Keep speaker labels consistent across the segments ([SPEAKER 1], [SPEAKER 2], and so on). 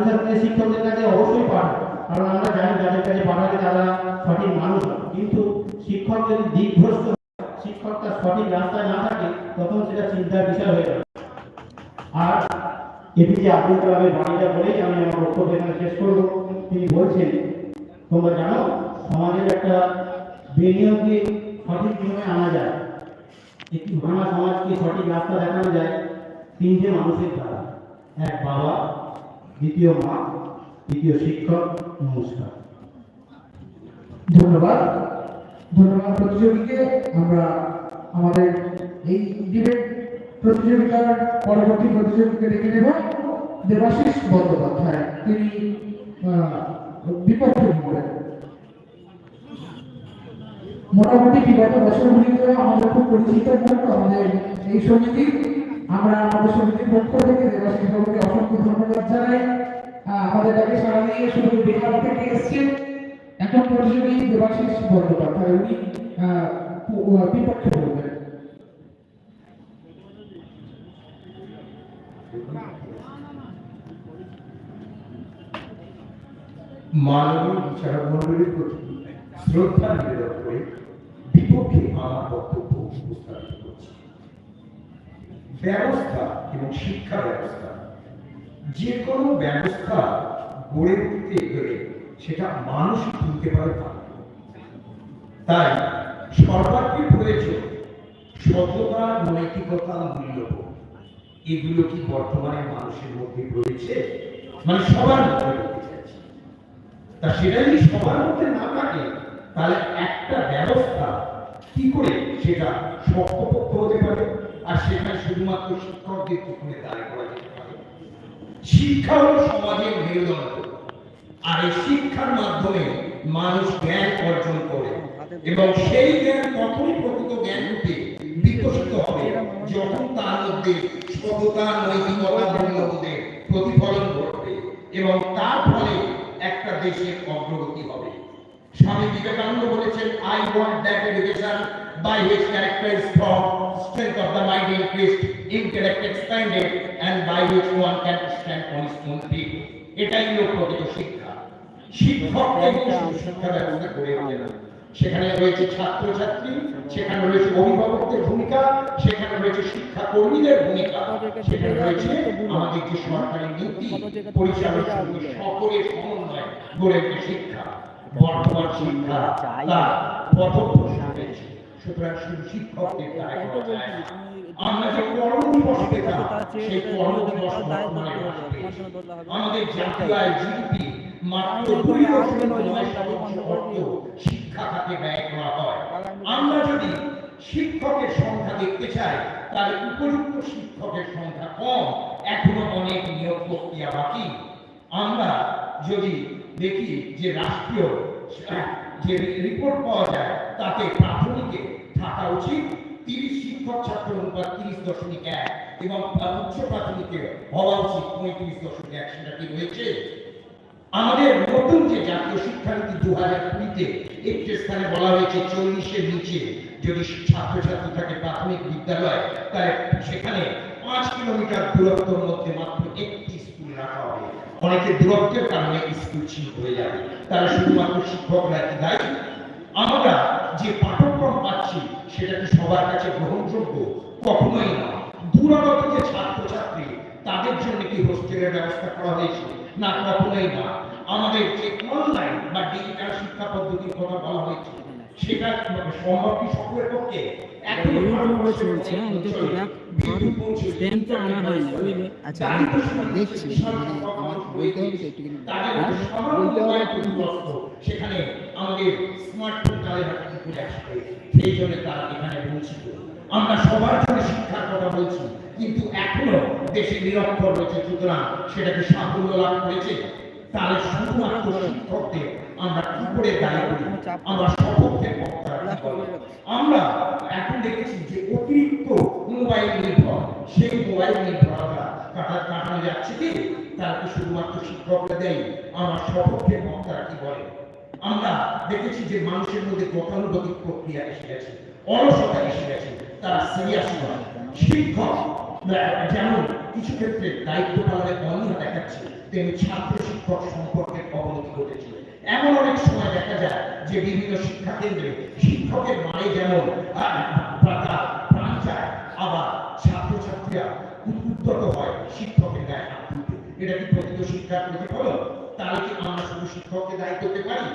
[SPEAKER 1] ছাত্রছাত্রী শিক্ষকদের কাছে অবশ্যই পাঠায় কারণ আমরা জানি যাদের কাছে পাঠালে তারা সঠিক মানুষ। কিন্তু শিক্ষক যদি দিকভ্রষ্ট শিক্ষক তার সঠিক রাস্তায় না থাকে, তখন সেটা চিন্তার বিষয় হয়ে যাবে। আর এপিজে আব্দুল কালামের বাণীটা বলেই আমি আমার বক্তব্য এখানে শেষ করব। তিনি বলছেন, তোমরা জানো, সমাজের একটা বিনিয়োগকে সঠিক নিয়মে আনা যায়। একটি ভাঙা সমাজকে সঠিক রাস্তা দেখানো যায় তিনটে মানুষের দ্বারা। এক বাবা দ্বিতীয় মা তৃতীয় শিক্ষক, নমস্কার।
[SPEAKER 2] ধন্যবাদ। ধন্যবাদ প্রতিযোগীকে। আমরা আমাদের এই ডিবেট প্রতিযোগিতার পরবর্তী প্রতিযোগীকে ডেকে নেব। দেবাশিস বন্দ্যোপাধ্যায়, তিনি বিপক্ষে বলবেন মোটামুটি বিগত বছরগুলিতে আমাদের খুব পরিচিত আমাদের এই সমিতি আমরা আমাদের সমিতির পক্ষ থেকে দেবাশিস বাবুকে অসংখ্য ধন্যবাদ জানাই। আমাদের ডাকে সারা দিয়ে শুধু বিহার থেকে এসছেন এখন প্রতিযোগী দেবাশিস বন্দ্যোপাধ্যায়। উনি বিপক্ষে বলবেন।
[SPEAKER 3] মাননীয় বিচারক মন্ডলীর প্রতি শ্রদ্ধা নিবেদন করে বিপক্ষে আমার বক্তব্য উপস্থাপিত ব্যবস্থা এবং শিক্ষা ব্যবস্থা। যে কোনো ব্যবস্থা গড়ে উঠতে গেলে সেটা মানুষ তুলতে পারে তা তাই সর্বাগ্রে প্রয়োজন সততা, নৈতিকতা, মূল্যবোধ। এগুলো কি বর্তমানে মানুষের মধ্যে রয়েছে? মানে সবার মধ্যে তা সেটা যদি সবার মধ্যে না থাকে, তাহলে একটা ব্যবস্থা কি করে সেটা শক্তপোক্ত হতে পারে? আর সেখানে শুধুমাত্র শিক্ষকদের পিছনে দাঁড়িয়ে করা যেতে পারে। শিক্ষা হলো সমাজের মেরুদণ্ড। আর এই শিক্ষার মাধ্যমে মানুষ জ্ঞান অর্জন করে এবং সেই জ্ঞান তখনই প্রকৃত জ্ঞান রূপে বিকশিত হবে যখন তার মধ্যে সততা নৈতিকতা মূল্যবোধের প্রতিফলন ঘটবে এবং তার ফলে একটা দেশের অগ্রগতি হবে। স্বামী বিবেকানন্দ বলেছেন I want that education by which character is strong, strength of the mind increased, intellect expanded, and by which one can stand on his own feet. এটাই হলো প্রকৃত শিক্ষা। শিক্ষককে শিক্ষা ব্যবস্থা ওঠে না সেখানে রয়েছে ছাত্রছাত্রী সেখানে রয়েছে অভিভাবকদের ভূমিকা সেখানে রয়েছে শিক্ষা কর্মীদের ভূমিকা সেখানে রয়েছে আমাদের যে সরকারি নীতি পরিচালক সকলের সমন্বয় গড়ে শিক্ষা। বর্তমান শিক্ষা তার সুতরাং শুধু শিক্ষকদের দায়। আমরা যে কর্মদিবস পেতাম সেই কর্মদিবস বর্তমানে হ্রাস আমাদের জাতীয় আয় জিডিপি মাত্র দুই দশমিক নয় শতাংশ অর্থ শিক্ষা খাতে ব্যয় করা হয়। আমরা যদি শিক্ষকের সংখ্যা দেখতে চাই তাহলে উপযুক্ত শিক্ষকের সংখ্যা কম। এখনও অনেক নিয়োগ প্রক্রিয়া বাকি। আমরা যদি দেখি যে রাষ্ট্রীয় যে রিপোর্ট পাওয়া যায় তাতে প্রাথমিকে থাকা উচিত। তিরিশ শিক্ষক, ছাত্র অনুপাত তিরিশ দশমিক এক এবং উচ্চ প্রাথমিকে হওয়া উচিত পঁয়ত্রিশ দশমিক এক, সেটা কি রয়েছে? আমাদের নতুন যে জাতীয় শিক্ষানীতি দু হাজার কুড়িতে একটি স্থানে বলা হয়েছে, চল্লিশের নিচে। যদি ছাত্রছাত্রী থাকে প্রাথমিক বিদ্যালয়, তাহলে সেখানে পাঁচ কিলোমিটার দূরত্বের মধ্যে মাত্র একটি স্কুল রাখা হবে। অনেকে দূরত্বের কারণে স্কুল ছিল হয়ে যাবে। তারা শুধুমাত্র শিক্ষকরা কি দায়ী? আমরা যে পাঠ্যক্রম পাচ্ছি সেটা কি সবার কাছে গ্রহণযোগ্য? কখনোই না। দূরগত যে ছাত্রছাত্রী তাদের জন্য কি হোস্টেলের ব্যবস্থা করা হয়েছে? না কখনোই না। আমাদের যে অনলাইন বা ডিজিটাল শিক্ষা পদ্ধতির কথা বলা হয়েছে সেটা সম্ভব কি সকলের পক্ষে?
[SPEAKER 4] হয়?
[SPEAKER 5] আচ্ছা, দেখছি, মানে
[SPEAKER 3] সংখ্যক
[SPEAKER 5] আমার
[SPEAKER 3] মানুষ
[SPEAKER 5] বলতে হবে তো একটুখানি। বলতে হবে।
[SPEAKER 3] সেখানে আমাদের স্মার্টফোন তাদের হাতে চলে আসবে সেই জন্য তারা এখানে বঞ্চিত আমরা সবার জন্য শিক্ষার কথা বলছি, কিন্তু এখনও দেশে নিরক্ষর রয়েছে। সুতরাং সেটাকে সাফল্য লাভ করেছে। তাহলে শুধুমাত্র শিক্ষকদের আমরা কি করে দায়ী করি? আমরা সপক্ষের বলে? আমরা এখন দেখেছি যে অতিরিক্ত মোবাইল নির্ভর, সেই মোবাইল নির্ভরতা কাটা কাটানো যাচ্ছে কি? তার কি শুধুমাত্র শিক্ষকরা দেয়? আমার সপক্ষের বক্তারা কি বলে আমরা দেখেছি যে মানুষের মধ্যে গতানুগতিক প্রক্রিয়া এসে গেছে, অলসতা এসে গেছে, তারা সিরিয়াস নয়। শিক্ষক যেমন কিছু ক্ষেত্রে দায়িত্ব পালনে অনীহা দেখাচ্ছে, তেমনি ছাত্র শিক্ষক সম্পর্কের অবনতি ঘটেছে। এমন অনেক সময় দেখা যায় যে বিভিন্ন শিক্ষা কেন্দ্রে শিক্ষকের মানে যেমন প্রাণ চায়, আবার ছাত্রছাত্রীরা উদ্যত হয় শিক্ষকের গায়ে হাত এটা কি প্রকৃত শিক্ষার প্রতিফলন? তাহলে কি আমরা শুধু শিক্ষককে দায়িত্ব দিতে পারি?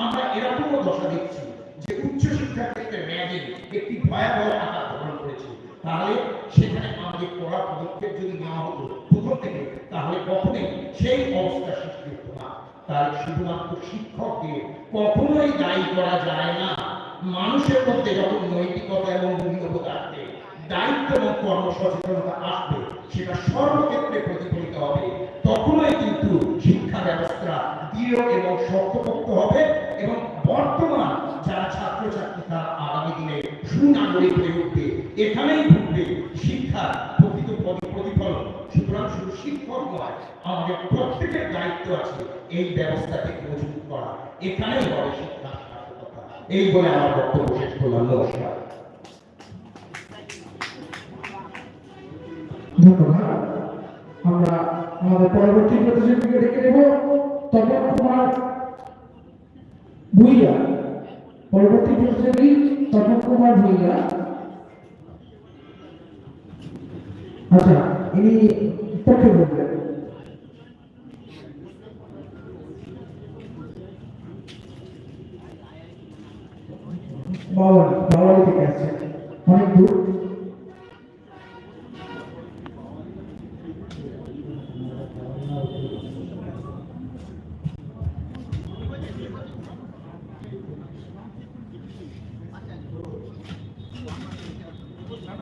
[SPEAKER 3] আমরা এরকমও দশা দেখছি যে উচ্চ শিক্ষার ক্ষেত্রে ম্যাগিং একটি ভয়াবহ আকার ধারণ করেছে। তাহলে সেখানে আমাদের কড়া পদক্ষেপ যদি নেওয়া হতো প্রথম থেকে, তাহলে কখনোই সেই অবস্থা সৃষ্টি হতো না। তাই শুধুমাত্র শিক্ষককে কখনোই দায়ী করা যায় না। মানুষের মধ্যে যখন নৈতিকতা এবং মূল্যবোধ আসবে, দায়িত্ব এবং কর্মসচেতনতা আসবে, সেটা সর্বক্ষেত্রে প্রতিফলিত হবে। তখনই কিন্তু শিক্ষা ব্যবস্থা দৃঢ় এবং এবং বর্তমান যারা ছাত্রছাত্রী তারা আগামী দিনে সুনাগরিক হয়ে উঠবে। এখানেই ঘটবে শিক্ষার প্রকৃত প্রতিফলন। সুতরাং শুধু শিক্ষক নয়, আমাদের প্রত্যেকের দায়িত্ব আছে এই ব্যবস্থাকে মজবুত করা। এখানেই শিক্ষার সার্থকতা। এই বলে আমার বক্তব্য শেষ করলাম। নমস্কার।
[SPEAKER 2] ধন্যবাদ। আমরা আমাদের পরবর্তী প্রতিযোগীকে ডেকে নেব। তপন কুমার ভুইয়া। পরবর্তী প্রতিযোগী তপন কুমার ভুইয়া। আচ্ছা ইনি পক্ষে বলবেন বাওয়ালি বাওয়ালি থেকে আসছে অনেক দূর।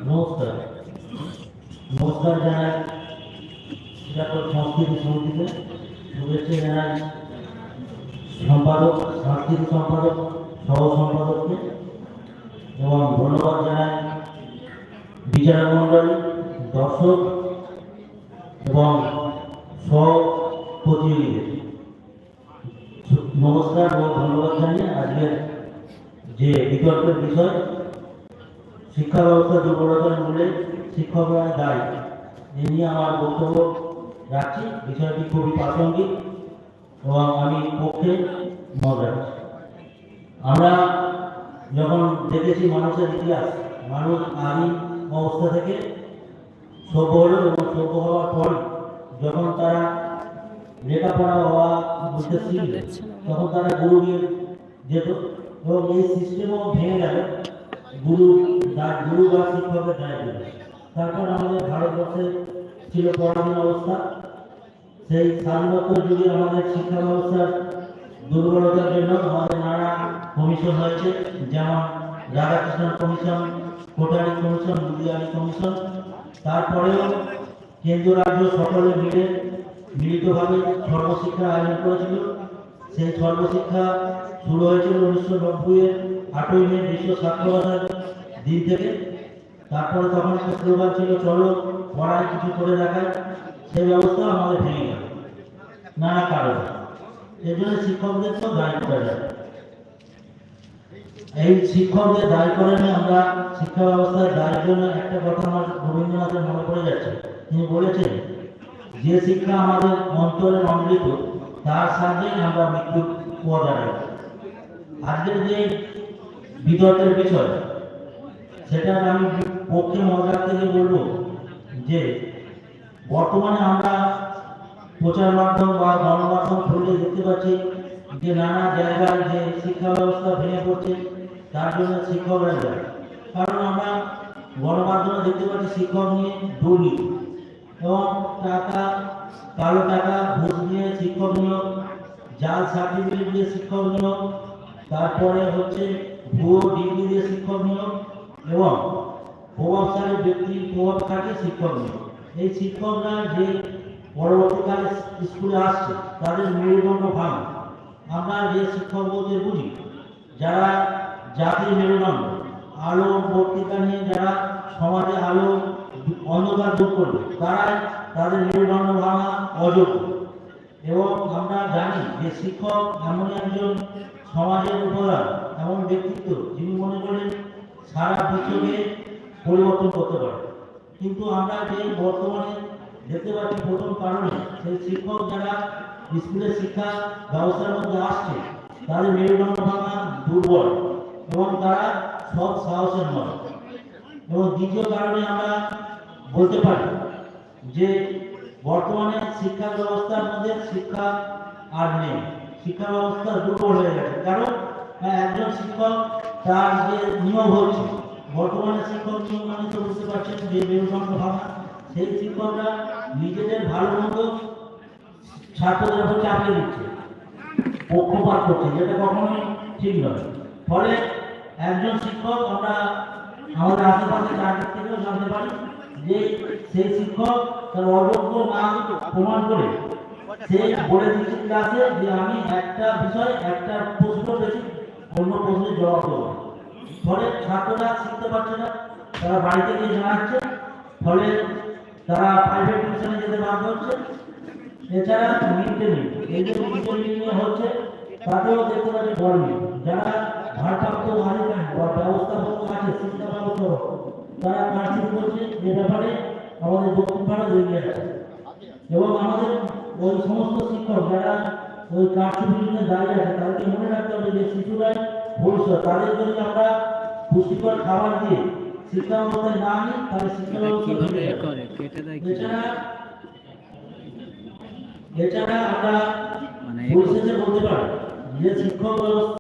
[SPEAKER 4] নমস্কার নমস্কার জানাই সিরাপুর সংস্কৃতি সমিতিতে। শুভেচ্ছা জানাই সম্পাদক, সাংস্কৃতিক সম্পাদক সহ সম্পাদককে এবং ধন্যবাদ জানাই বিচারক মণ্ডলী, দর্শক এবং সহ প্রতিযোগীদের নমস্কার ও ধন্যবাদ জানিয়ে আজকের যে বিতর্কের বিষয় শিক্ষা ব্যবস্থা দুর্বলতার মূলে শিক্ষকরা দায়ী। এ নিয়ে আমার বক্তব্য রাখছি। বিষয়টি খুবই প্রাসঙ্গিক এবং আমি পক্ষে মত রাখছি আমরা যখন দেখেছি মানুষের ইতিহাস, মানুষ আদি অবস্থা থেকে সভ্য হলো এবং সভ্য হওয়ার পর যখন তারা লেখাপড়া হওয়া বুঝতে শিখবে তখন তারা গুরু যেত এবং এই সিস্টেমও ভেঙে গেল। গুরু গুরু বা শিক্ষকের দায়িত্ব তারপর আমাদের ভারতবর্ষে ছিল পরাধীন অবস্থা। সেই স্বাধীনোত্তর যুগে আমাদের শিক্ষা ব্যবস্থার দুর্বলতার জন্য আমাদের নানা কমিশন হয়েছে, যেমন Radhakrishnan commission Kothari commission Mudaliar commission. তারপরেও কেন্দ্র রাজ্য সকলে মিলে মিলিতভাবে সর্বশিক্ষা আয়োজন করেছিল। সেই সর্বশিক্ষা শুরু হয়েছিল উনিশশো নব্বইয়ের আটই মে বিশ্ব সাক্ষরতার দিন থেকে। তারপরে তখন একটা ছিল, চলো পড়ায় কিছু করে দেখায়। সেই ব্যবস্থা আমাদের ভেঙে গেল, নানা কারণে। এই শিক্ষকদের তো দায়িত্ব যায় এই শিক্ষকদের দায় করে নিয়ে আমরা শিক্ষা ব্যবস্থার দায়ের জন্য একটা কথা আমার রবীন্দ্রনাথের মনে পড়ে যাচ্ছে। তিনি বলেছেন, যে শিক্ষা আমাদের অন্তরে অমৃত, তার সাথেই আমরা মৃত্যু দাঁড়াই। আজকের যে বিতর্কের বিষয় সেটা আমি পক্ষে মজার থেকে বলব যে, বর্তমানে আমরা প্রচার মাধ্যম বা গণমাধ্যম খুলে দেখতে পাচ্ছি যে নানা জায়গায় যে শিক্ষা ব্যবস্থা ভেঙে পড়ছে, তার জন্য শিক্ষকরা যায় কারণ আমরা গণমাধ্যমে দেখতে পাচ্ছি শিক্ষক নিয়ে দুর্নীতি। এবং টাকা, কালো টাকা, ঘুষ দিয়ে শিক্ষক নিয়োগ, জাল সার্টিফিকেট দিয়ে শিক্ষক নিয়োগ, তারপরে হচ্ছে ভুয়ো ডিগ্রি দিয়ে শিক্ষক নিয়োগ এবং প্রভাবশালী ব্যক্তি প্রভাব খাটিয়ে শিক্ষক নিয়োগ। এই শিক্ষকরা যে পরবর্তীকালে স্কুলে আসছে, তাদের মেরুদণ্ড ভাঙ। আমরা যে শিক্ষক বলতে বুঝি, যারা জাতির মেরুদণ্ড, আলো বক্তৃতা নিয়ে যারা সমাজে আলো, অন্ধকার দূর করবে, তারাই তাদের মেরুদণ্ড ভাঙা অযোগ্য। এবং যে শিক্ষক এমন একজন সমাজের উপাদান এমন ব্যক্তিত্ব, যিনি মনে করেন সারা বিশ্বকে পরিবর্তন করতে পারে। কিন্তু আমরা যে বর্তমানে দেখতে পাচ্ছি প্রথম কারণে, সেই শিক্ষক যারা স্কুলের শিক্ষা ব্যবস্থার মধ্যে আসছে, তাদের মেরুদণ্ড ভাঙা দুর্বল এবং তারা সৎ সাহসের নয় এবং দ্বিতীয় কারণে আমরা বলতে পারি যে বর্তমানে শিক্ষা ব্যবস্থার মধ্যে শিক্ষা আর নেই। শিক্ষা ব্যবস্থা দুর্বল হয়ে গেছে। কারণ আহ, একজন শিক্ষক তার যে নিয়ম হচ্ছে বর্তমানে শিক্ষক নিয়ম মানে তো বুঝতে পারছেন যে মেরুদণ্ড ভাঙা। সেই শিক্ষকরা নিজেদের ভালো মতো ছাত্রদের উপর চাপিয়ে দিচ্ছে। পক্ষপাত করছে যেটা কখনোই ঠিক নয়। ফলে একজন শিক্ষক আমরা আমাদের আশেপাশে চাকরি থেকেও জানতে পারি যে সেই শিক্ষক তার অযোগ্য না প্রমাণ করে বলে দিচ্ছে ক্লাসে যে আমি একটা বিষয় একটা প্রশ্ন অন্য প্রশ্নের জবাব দেবো। ফলে ছাত্ররা শিখতে পারছে না, তারা বাড়িতে গিয়ে জানাচ্ছে ফলে তারা প্রাইভেট টিউশনে যেতে বাধ্য হচ্ছে। এছাড়া মিড ডে মিল এই যে মিড ডে নিয়ে হচ্ছে, তাতেও দেখতে পাচ্ছি গরমিল যারা ভারপ্রাপ্ত মালিকান বা ব্যবস্থাপক আছে, শিক্ষা তারা করছে, এ ব্যাপারে আমাদের দক্ষিণ ভারত এগিয়ে আছে। এবং আমাদের ওই সমস্ত শিক্ষক যারা ওই কারচুপির দাঁড়িয়ে আছে তাদেরকে মনে রাখতে হবে যে শিশুরা ভবিষ্যৎ। তাদের যদি আমরা পুষ্টিকর খাবার দিয়ে শিক্ষা ব্যবস্থায় না আনি তাহলে শিক্ষা ব্যবস্থা এছাড়া আমরা
[SPEAKER 5] মানে
[SPEAKER 4] বলতে পারি যে শিক্ষক ব্যবস্থা